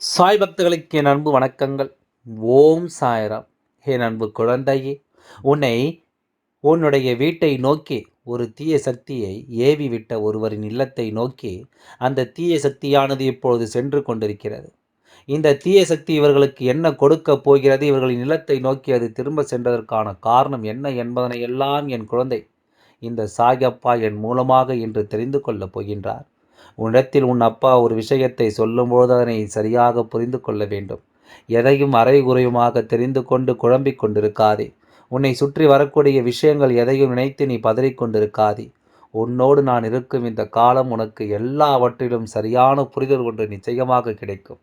சாய் பக்தர்களுக்கு என் அன்பு வணக்கங்கள். ஓம் சாய்ராம். என் அன்பு குழந்தையே உன்னை உன்னுடைய வீட்டை நோக்கி ஒரு தீய சக்தியை ஏவி விட்ட ஒருவரின் இல்லத்தை நோக்கி அந்த தீய சக்தியானது இப்பொழுது சென்று கொண்டிருக்கிறது. இந்த தீய சக்தி இவர்களுக்கு என்ன கொடுக்க போகிறது? இவர்களின் இல்லத்தை நோக்கி அது திரும்ப சென்றதற்கான காரணம் என்ன என்பதனை எல்லாம் என் குழந்தை இந்த சாயப்பா என் மூலமாக இன்று தெரிந்து கொள்ளப் போகின்றார். உன்னிடத்தில் உன் அப்பா ஒரு விஷயத்தை சொல்லும்போது அதனை சரியாக புரிந்து கொள்ள வேண்டும். எதையும் அரைகுறையுமாக தெரிந்து கொண்டு குழம்பிக் கொண்டிருக்காதே. உன்னை சுற்றி வரக்கூடிய விஷயங்கள் எதையும் நினைத்து நீ பதறிக்கொண்டிருக்காதே உன்னோடு நான் இருக்கும் இந்த காலம் உனக்கு எல்லாவற்றிலும் சரியான புரிதல் ஒன்று நிச்சயமாக கிடைக்கும்.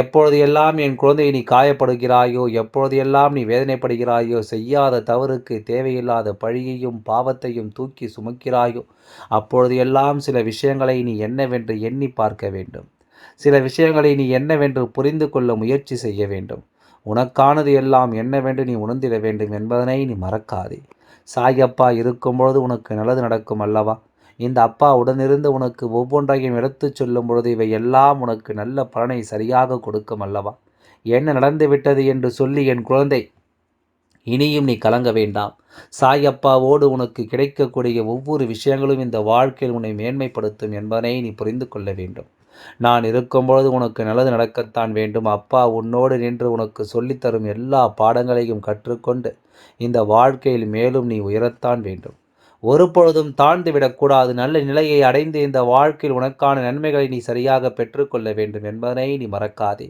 எப்பொழுது எல்லாம் என் குழந்தையை நீ காயப்படுகிறாயோ எப்பொழுது எல்லாம் நீ வேதனைப்படுகிறாயோ செய்யாத தவறுக்கு தேவையில்லாத பழியையும் பாவத்தையும் தூக்கி சுமக்கிறாயோ அப்பொழுது எல்லாம் சில விஷயங்களை நீ என்னவென்று எண்ணி பார்க்க வேண்டும். சில விஷயங்களை நீ என்னவென்று புரிந்து கொள்ள முயற்சி செய்ய வேண்டும். உனக்கானது எல்லாம் என்னவென்று நீ உணர்ந்திட வேண்டும் என்பதனை நீ மறக்காதே. சாயப்பா இருக்கும்பொழுது உனக்கு நல்லது நடக்கும் அல்லவா? இந்த அப்பா உடனிருந்து உனக்கு ஒவ்வொன்றையும் எடுத்துச் சொல்லும் பொழுது இவை எல்லாம் உனக்கு நல்ல பலனை சரியாக கொடுக்கும் அல்லவா? என்ன நடந்துவிட்டது என்று சொல்லி என் குழந்தை இனியும் நீ கலங்க வேண்டாம். சாயப்பாவோடு உனக்கு கிடைக்கக்கூடிய ஒவ்வொரு விஷயங்களும் இந்த வாழ்க்கையில் உன்னை மேன்மைப்படுத்தும் என்பதனை நீ புரிந்து கொள்ள வேண்டும். நான் இருக்கும்பொழுது உனக்கு நல்லது நடக்கத்தான் வேண்டும். அப்பா உன்னோடு நின்று உனக்கு சொல்லித்தரும் எல்லா பாடங்களையும் கற்றுக்கொண்டு இந்த வாழ்க்கையில் மேலும் நீ உயரத்தான் வேண்டும். ஒரு பொழுதும் தாழ்ந்து விடக்கூடாது நல்ல நிலையை அடைந்து இந்த வாழ்க்கையில் உனக்கான நன்மைகளை நீ சரியாக பெற்றுக்கொள்ள வேண்டும் என்பதனை நீ மறக்காதே.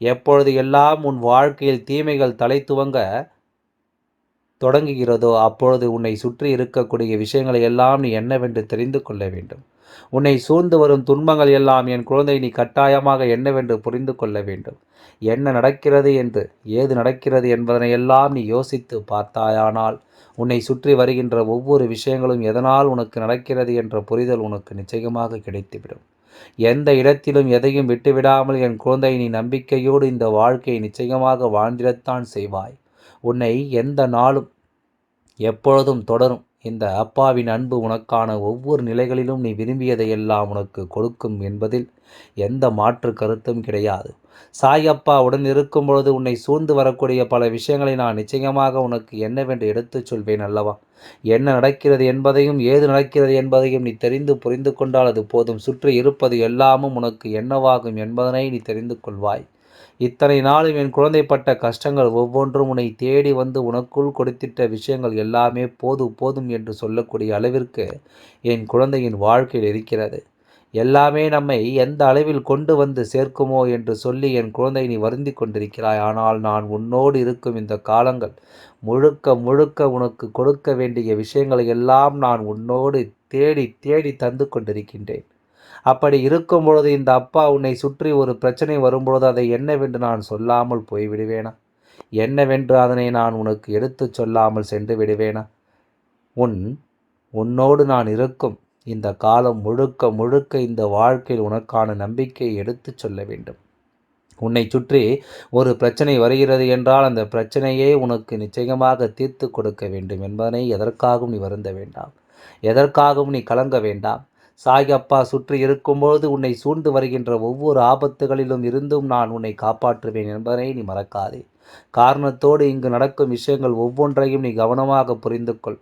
எப்பொழுது எல்லாம் உன் வாழ்க்கையில் தீமைகள் தலை துவங்க தொடங்குகிறதோ அப்பொழுது உன்னை சுற்றி இருக்கக்கூடிய விஷயங்களை எல்லாம் நீ என்னவென்று தெரிந்து கொள்ள வேண்டும். உன்னை சூழ்ந்து வரும் துன்பங்கள் எல்லாம் என் குழந்தை நீ கட்டாயமாக என்னவென்று புரிந்து கொள்ள வேண்டும். என்ன நடக்கிறது என்று ஏது நடக்கிறது என்பதனை எல்லாம் நீ யோசித்து பார்த்தாயானால் உன்னை சுற்றி வருகின்ற ஒவ்வொரு விஷயங்களும் எதனால் உனக்கு நடக்கிறது என்ற புரிதல் உனக்கு நிச்சயமாக கிடைத்துவிடும். எந்த இடத்திலும் எதையும் விட்டுவிடாமல் என் குழந்தை நீ நம்பிக்கையோடு இந்த வாழ்க்கையை நிச்சயமாக வாழ்ந்திடத்தான் செய்வாய். உன்னை எந்த நாளும் எப்பொழுதும் தொடரும். இந்த அப்பாவின் அன்பு உனக்கான ஒவ்வொரு நிலைகளிலும் நீ விரும்பியதையெல்லாம் உனக்கு கொடுக்கும் என்பதில் எந்த மாற்று கருத்தும் கிடையாது. சாயப்பா உடன் இருக்கும் பொழுது உன்னை சூழ்ந்து வரக்கூடிய பல விஷயங்களை நான் நிச்சயமாக உனக்கு என்னவென்று எடுத்துச் சொல்வேன் அல்லவா? என்ன நடக்கிறது என்பதையும் ஏது நடக்கிறது என்பதையும் நீ தெரிந்து புரிந்து கொண்டால் அது போதும். சுற்றி இருப்பது எல்லாமும் உனக்கு என்னவாகும் என்பதனை நீ தெரிந்து கொள்வாய். இத்தனை நாளும் என் குழந்தைப்பட்ட கஷ்டங்கள் ஒவ்வொன்றும் உன்னை தேடி வந்து உனக்குள் கொடுத்திட்ட விஷயங்கள் எல்லாமே போதும் போதும் என்று சொல்லக்கூடிய அளவிற்கு என் குழந்தையின் வாழ்க்கையில் இருக்கிறது. எல்லாமே நம்மை எந்த அளவில் கொண்டு வந்து சேர்க்குமோ என்று சொல்லி என் குழந்தை நீ வருந்தி கொண்டிருக்கிறாய். ஆனால் நான் உன்னோடு இருக்கும் இந்த காலங்கள் முழுக்க முழுக்க உனக்கு கொடுக்க வேண்டிய விஷயங்களை எல்லாம் நான் உன்னோடு தேடி தேடி தந்து கொண்டிருக்கின்றேன். அப்படி இருக்கும் பொழுது இந்த அப்பா உன்னை சுற்றி ஒரு பிரச்சனை வரும்பொழுது அதை என்னவென்று நான் சொல்லாமல் போய்விடுவேனா? என்னவென்று அதனை நான் உனக்கு எடுத்துச் சொல்லாமல் சென்று விடுவேனா? உன் உன்னோடு நான் இருக்கும் இந்த காலம் முழுக்க முழுக்க இந்த வாழ்க்கையில் உனக்கான நம்பிக்கையை எடுத்துச் சொல்ல வேண்டும். உன்னை சுற்றி ஒரு பிரச்சனை வருகிறது என்றால் அந்த பிரச்சனையே உனக்கு நிச்சயமாக தீர்த்து கொடுக்க வேண்டும் என்பதனை எதற்காகவும் நீ வருந்த வேண்டாம். எதற்காகவும் நீ கலங்க வேண்டாம். சாயப்பா சுற்றி இருக்கும்போது உன்னை சூழ்ந்து வருகின்ற ஒவ்வொரு ஆபத்துகளிலும் இருந்தும் நான் உன்னை காப்பாற்றுவேன் என்பதை நீ மறக்காதே. காரணத்தோடு இங்கு நடக்கும் விஷயங்கள் ஒவ்வொன்றையும் நீ கவனமாக புரிந்து கொள்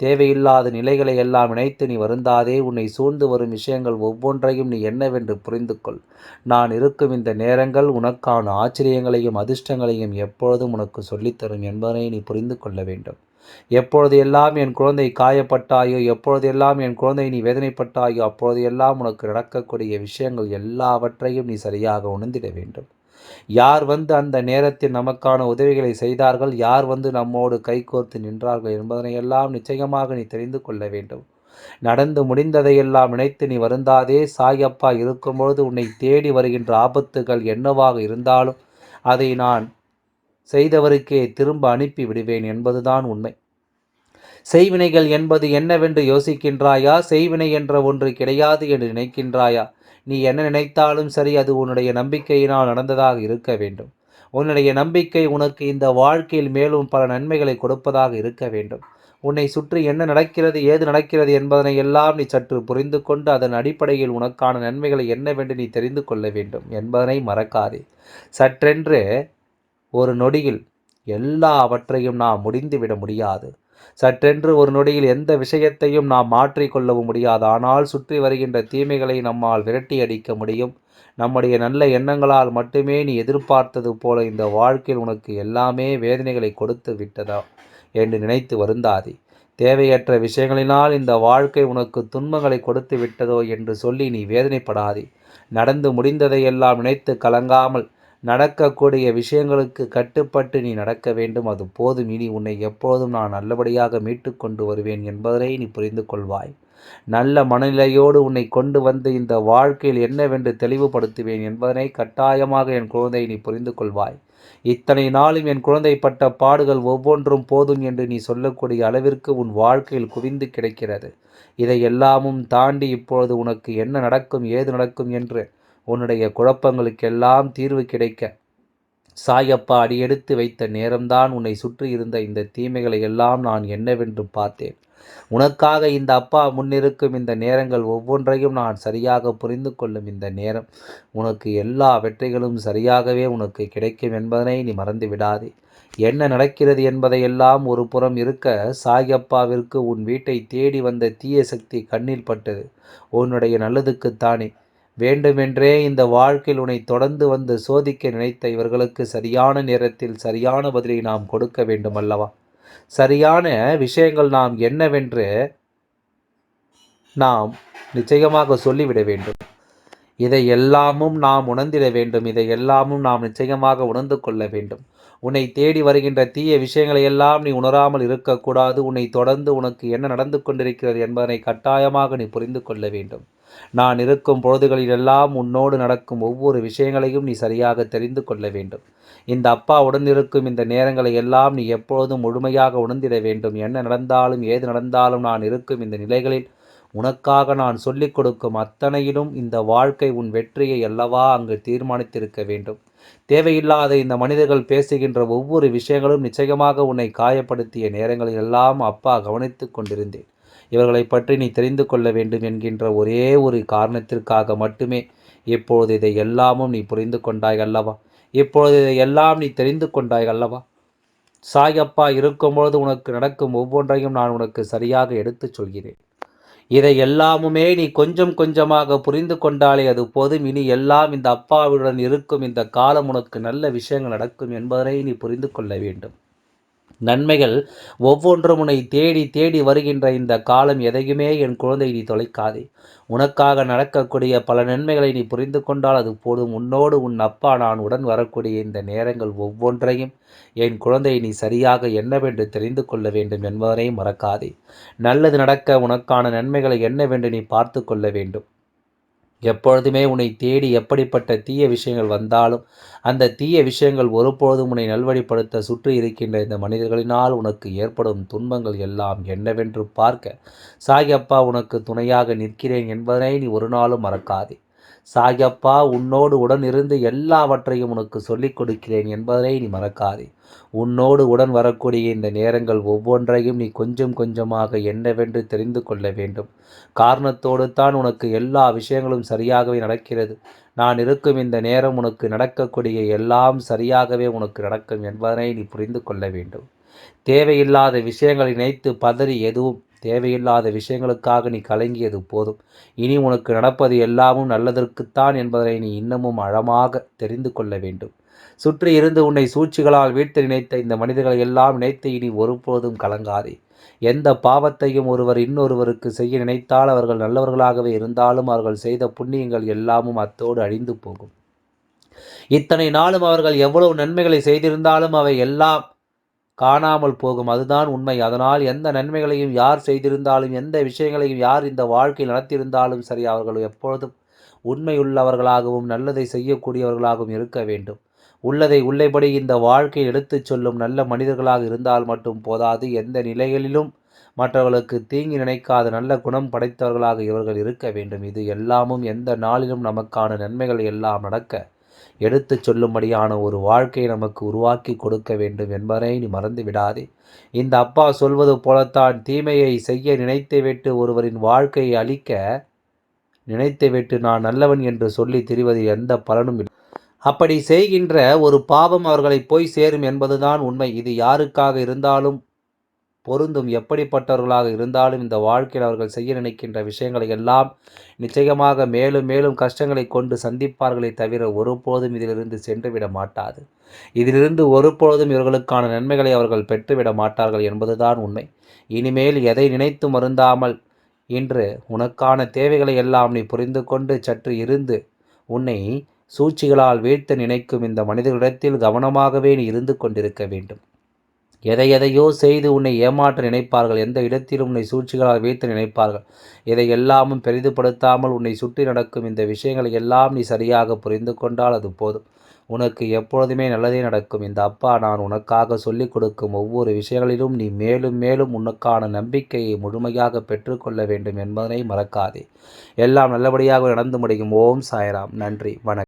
தேவையில்லாத நிலைகளை எல்லாம் இணைத்து நீ வருந்தாதே. உன்னை சூழ்ந்து வரும் விஷயங்கள் ஒவ்வொன்றையும் நீ என்னவென்று புரிந்து கொள் நான் இருக்கும் இந்த நேரங்கள் உனக்கான ஆச்சரியங்களையும் அதிர்ஷ்டங்களையும் எப்பொழுதும் உனக்கு சொல்லித்தரும் என்பதனை நீ புரிந்து கொள்ள வேண்டும். எப்பொழுது எல்லாம் என் குழந்தை காயப்பட்டாயோ எப்பொழுது எல்லாம் என் குழந்தை நீ வேதனைப்பட்டாயோ அப்பொழுது எல்லாம் உனக்கு நடக்கக்கூடிய விஷயங்கள் எல்லாவற்றையும் நீ சரியாக உணர்ந்திட வேண்டும். யார் வந்து அந்த நேரத்தில் நமக்கான உதவிகளை செய்தார்கள்? யார் வந்து நம்மோடு கைகோர்த்து நின்றார்கள் என்பதனை எல்லாம் நிச்சயமாக நீ தெரிந்து கொள்ள வேண்டும். நடந்து முடிந்ததையெல்லாம் நினைத்து நீ வருந்தாதே. சாயப்பா இருக்கும்பொழுது உன்னை தேடி வருகின்ற ஆபத்துகள் என்னவாக இருந்தாலும் அதை நான் செய்தவருக்கே திரும்ப அனுப்பி விடுவேன் என்பதுதான் உண்மை. செய்வினைகள் என்பது என்னவென்று யோசிக்கின்றாயா? செய்வினை என்ற ஒன்று கிடையாது என்று நினைக்கின்றாயா? நீ என்ன நினைத்தாலும் சரி அது உன்னுடைய நம்பிக்கையினால் நடந்ததாக இருக்க வேண்டும். உன்னுடைய நம்பிக்கை உனக்கு இந்த வாழ்க்கையில் மேலும் பல நன்மைகளை கொடுப்பதாக இருக்க வேண்டும். உன்னை சுற்றி என்ன நடக்கிறது ஏது நடக்கிறது என்பதனை எல்லாம் நீ சற்று புரிந்து கொண்டு அதன் அடிப்படையில் உனக்கான நன்மைகளை என்னவென்று நீ தெரிந்து கொள்ள வேண்டும் என்பதனை மறக்காதே. சற்றென்று ஒரு நொடியில் எல்லாவற்றையும் நாம் முடிந்துவிட முடியாது. சற்றென்று ஒரு நொடியில் எந்த விஷயத்தையும் நாம் மாற்றிக்கொள்ளவும் முடியாது. ஆனால் சுற்றி வருகின்ற தீமைகளை நம்மால் விரட்டி அடிக்க முடியும். நம்முடைய நல்ல எண்ணங்களால் மட்டுமே நீ எதிர்பார்த்தது போல இந்த வாழ்க்கையில் உனக்கு எல்லாமே வேதனைகளை கொடுத்து விட்டதா என்று நினைத்து வருந்தாதே. தேவையற்ற விஷயங்களினால் இந்த வாழ்க்கை உனக்கு துன்பங்களை கொடுத்து விட்டதோ என்று சொல்லி நீ வேதனைப்படாதே. நடந்து முடிந்ததையெல்லாம் நினைத்து கலங்காமல் நடக்கக்கூடிய விஷயங்களுக்கு கட்டுப்பட்டு நீ நடக்க வேண்டும். அது போதும். இனி உன்னை எப்போதும் நான் நல்லபடியாக மீட்டு கொண்டு வருவேன் என்பதை நீ புரிந்து கொள்வாய். நல்ல மனநிலையோடு உன்னை கொண்டு வந்து இந்த வாழ்க்கையில் என்னவென்று தெளிவுபடுத்துவேன் என்பதனை கட்டாயமாக என் குழந்தை நீ புரிந்து கொள்வாய். இத்தனை நாளும் என் குழந்தை பட்ட பாடுகள் ஒவ்வொன்றும் போதும் என்று நீ சொல்லக்கூடிய அளவிற்கு உன் வாழ்க்கையில் குவிந்து கிடைக்கிறது. இதை எல்லாமும் தாண்டி இப்பொழுது உனக்கு என்ன நடக்கும் ஏது நடக்கும் என்று உன்னுடைய குழப்பங்களுக்கெல்லாம் தீர்வு கிடைக்க. சாயப்பா அடியெடுத்து வைத்த நேரம்தான் உன்னை சுற்றி இருந்த இந்த தீமைகளை எல்லாம் நான் என்னவென்று பார்த்தேன். உனக்காக இந்த அப்பா முன்னிருக்கும் இந்த நேரங்கள் ஒவ்வொன்றையும் நான் சரியாக புரிந்து கொள்ளும் இந்த நேரம். உனக்கு எல்லா வெற்றிகளும் சரியாகவே உனக்கு கிடைக்கும் என்பதனை நீ மறந்து விடாதே. என்ன நடக்கிறது என்பதையெல்லாம் ஒரு புறம் இருக்க சாயப்பாவிற்கு உன் வீட்டை தேடி வந்த தீய சக்தி கண்ணில் பட்டது. உன்னுடைய நல்லதுக்குத்தானே. வேண்டுமென்றே இந்த வாழ்க்கையில் உன்னை தொடர்ந்து வந்து சோதிக்க நினைத்த இவர்களுக்கு சரியான நேரத்தில் சரியான பதிலை நாம் கொடுக்க வேண்டும் அல்லவா சரியான விஷயங்கள் நாம் என்னவென்று நாம் நிச்சயமாக சொல்லிவிட வேண்டும். இதை எல்லாமும் நாம் உணர்ந்திட வேண்டும். இதை எல்லாமும் நாம் நிச்சயமாக உணர்ந்து கொள்ள வேண்டும். உன்னை தேடி வருகின்ற தீய விஷயங்களை எல்லாம் நீ உணராமல் இருக்கக்கூடாது. உன்னை தொடர்ந்து உனக்கு என்ன நடந்து கொண்டிருக்கிறது என்பதனை கட்டாயமாக நீ புரிந்து கொள்ள வேண்டும். நான் இருக்கும் பொழுதுகளிலெல்லாம் உன்னோடு நடக்கும் ஒவ்வொரு விஷயங்களையும் நீ சரியாக தெரிந்து கொள்ள வேண்டும். இந்த அப்பா உடன் இருக்கும் இந்த நேரங்களை எல்லாம் நீ எப்பொழுதும் முழுமையாக உணர்ந்திட வேண்டும். என்ன நடந்தாலும் ஏது நடந்தாலும் நான் இருக்கும் இந்த நிலைகளில் உனக்காக நான் சொல்லிக் கொடுக்கும் அத்தனையிலும் இந்த வாழ்க்கை உன் வெற்றியை அல்லவா அங்கு தீர்மானித்திருக்க வேண்டும். தேவையில்லாத இந்த மனிதர்கள் பேசுகின்ற ஒவ்வொரு விஷயங்களும் நிச்சயமாக உன்னை காயப்படுத்திய நேரங்களில் எல்லாம் அப்பா கவனித்து கொண்டிருந்தேன். இவர்களை பற்றி நீ தெரிந்து கொள்ள வேண்டும் என்கின்ற ஒரே ஒரு காரணத்திற்காக மட்டுமே இப்பொழுது இதை எல்லாமும் நீ புரிந்து கொண்டாய் அல்லவா? இப்பொழுது இதை எல்லாம் நீ தெரிந்து கொண்டாய் அல்லவா? சாயப்பா இருக்கும்பொழுது உனக்கு நடக்கும் ஒவ்வொன்றையும் நான் உனக்கு சரியாக எடுத்துச் சொல்கிறேன். இதை எல்லாமுமே நீ கொஞ்சம் கொஞ்சமாக புரிந்து கொண்டாலே அது போதும். இனி எல்லாம் இந்த அப்பாவுடன் இருக்கும் இந்த காலம் உனக்கு நல்ல விஷயங்கள் நடக்கும் என்பதனை நீ புரிந்து கொள்ள வேண்டும். நன்மைகள் ஒவ்வொன்றும் உன்னை தேடி தேடி வருகின்ற இந்த காலம் எதையுமே என் குழந்தை நீ தொலைக்காதே. உனக்காக நடக்கக்கூடிய பல நன்மைகளை நீ புரிந்து கொண்டால் அது போதும். உன்னோடு உன் அப்பா நான் உடன் வரக்கூடிய இந்த நேரங்கள் ஒவ்வொன்றையும் என் குழந்தை நீ சரியாக என்னவென்று தெரிந்து கொள்ள வேண்டும் என்பதனை மறக்காதே. நல்லது நடக்க உனக்கான நன்மைகளை என்னவென்று நீ பார்த்து கொள்ள வேண்டும். எப்பொழுதுமே உன்னை தேடி எப்படிப்பட்ட தீய விஷயங்கள் வந்தாலும் அந்த தீய விஷயங்கள் ஒருபொழுதும் உன்னை நல்வழிப்படுத்த சுற்றி இருக்கின்ற இந்த மனிதர்களினால் உனக்கு ஏற்படும் துன்பங்கள் எல்லாம் என்னவென்று பார்க்க சாயப்பா உனக்கு துணையாக நிற்கிறேன் என்பதனை நீ ஒரு நாளும் மறக்காதே. சாயப்பா உன்னோடு உடன் இருந்து எல்லாவற்றையும் உனக்கு சொல்லிக் கொடுக்கிறேன் என்பதை நீ மறக்காதே. உன்னோடு உடன் வரக்கூடிய இந்த நேரங்கள் ஒவ்வொன்றையும் நீ கொஞ்சம் கொஞ்சமாக என்னவென்று தெரிந்து கொள்ள வேண்டும். காரணத்தோடு தான் உனக்கு எல்லா விஷயங்களும் சரியாகவே நடக்கிறது. நான் இருக்கும் இந்த நேரம் உனக்கு நடக்கக்கூடிய எல்லாம் சரியாகவே உனக்கு நடக்கும் என்பதனை நீ புரிந்து கொள்ள வேண்டும். தேவையில்லாத விஷயங்களை நினைத்து பதறி எதுவும் தேவையில்லாத விஷயங்களுக்காக நீ கலங்கியது போதும். இனி உனக்கு நடப்பது எல்லாமும் நல்லதற்குத்தான் என்பதை நீ இன்னமும் அழமாக தெரிந்து கொள்ள வேண்டும். சுற்றி இருந்து உன்னை சூழ்ச்சிகளால் வீழ்த்த நினைத்த இந்த மனிதர்களை எல்லாம் நினைத்து இனி ஒருபோதும் கலங்காதே. எந்த பாவத்தையும் ஒருவர் இன்னொருவருக்கு செய்ய நினைத்தால் அவர்கள் நல்லவர்களாகவே இருந்தாலும் அவர்கள் செய்த புண்ணியங்கள் எல்லாமும் அத்தோடு அழிந்து போகும். இத்தனை நாளும் அவர்கள் எவ்வளவு நன்மைகளை செய்திருந்தாலும் அவை எல்லாம் காணாமல் போகும். அதுதான் உண்மை. அதனால் எந்த நன்மைகளையும் யார் செய்திருந்தாலும் எந்த விஷயங்களையும் யார் இந்த வாழ்க்கையில் நடத்தியிருந்தாலும் சரி அவர்கள் எப்பொழுதும் உண்மையுள்ளவர்களாகவும் நல்லதை செய்யக்கூடியவர்களாகவும் இருக்க வேண்டும். உள்ளதை உள்ளபடி இந்த வாழ்க்கையை எடுத்துச் சொல்லும் நல்ல மனிதர்களாக இருந்தால் மட்டும் போதாது. எந்த நிலைகளிலும் மற்றவர்களுக்கு தீங்கி நினைக்காத நல்ல குணம் படைத்தவர்களாக இவர்கள் இருக்க வேண்டும். இது எல்லாமும் எந்த நாளிலும் நமக்கான நன்மைகள் எல்லாம் நடக்க எடுத்துச் சொல்லும்படியான ஒரு வாழ்க்கையை நமக்கு உருவாக்கி கொடுக்க வேண்டும் என்பதை நீ மறந்து விடாதே இந்த அப்பா சொல்வது போலத்தான் தீமையை செய்ய நினைத்துவிட்டு ஒருவரின் வாழ்க்கையை அழிக்க நினைத்துவிட்டு நான் நல்லவன் என்று சொல்லி திரிவது எந்த பலனும் இல்லை. அப்படி செய்கின்ற ஒரு பாவம் அவர்களை போய் சேரும் என்பதுதான் உண்மை. இது யாருக்காக இருந்தாலும் பொருந்தும் எப்படிப்பட்டவர்களாக இருந்தாலும் இந்த வாழ்க்கையில் அவர்கள் செய்ய நினைக்கின்ற விஷயங்களை எல்லாம் நிச்சயமாக மேலும் மேலும் கஷ்டங்களை கொண்டு சந்திப்பார்களே தவிர ஒருபோதும் இதிலிருந்து சென்றுவிட மாட்டாது. இதிலிருந்து ஒருபொழுதும் இவர்களுக்கான நன்மைகளை அவர்கள் பெற்றுவிட மாட்டார்கள் என்பதுதான் உண்மை. இனிமேல் எதை நினைத்து மருந்தாமல் இன்று உனக்கான தேவைகளை எல்லாம் நீ புரிந்து கொண்டு சற்று இருந்து உன்னை சூழ்ச்சிகளால் வீழ்த்த நினைக்கும் இந்த மனிதர்களிடத்தில் கவனமாகவே நீ இருந்து கொண்டிருக்க வேண்டும். எதை எதையோ செய்து உன்னை ஏமாற்ற நினைப்பார்கள். எந்த இடத்திலும் உன்னை சூழ்ச்சிகளால் வைத்து நினைப்பார்கள். இதை எல்லாமும் பெரிதுபடுத்தாமல் உன்னை சுற்றி நடக்கும் இந்த விஷயங்களை எல்லாம் நீ சரியாக புரிந்து கொண்டால் அது போதும். உனக்கு எப்பொழுதுமே நல்லதே நடக்கும். இந்த அப்பா நான் உனக்காக சொல்லிக் கொடுக்கும் ஒவ்வொரு விஷயங்களிலும் நீ மேலும் மேலும் உனக்கான நம்பிக்கையை முழுமையாக பெற்றுக்கொள்ள வேண்டும் என்பதனை மறக்காதே. எல்லாம் நல்லபடியாக நடந்து முடியும். ஓம் சாய்ராம். நன்றி. வணக்கம்.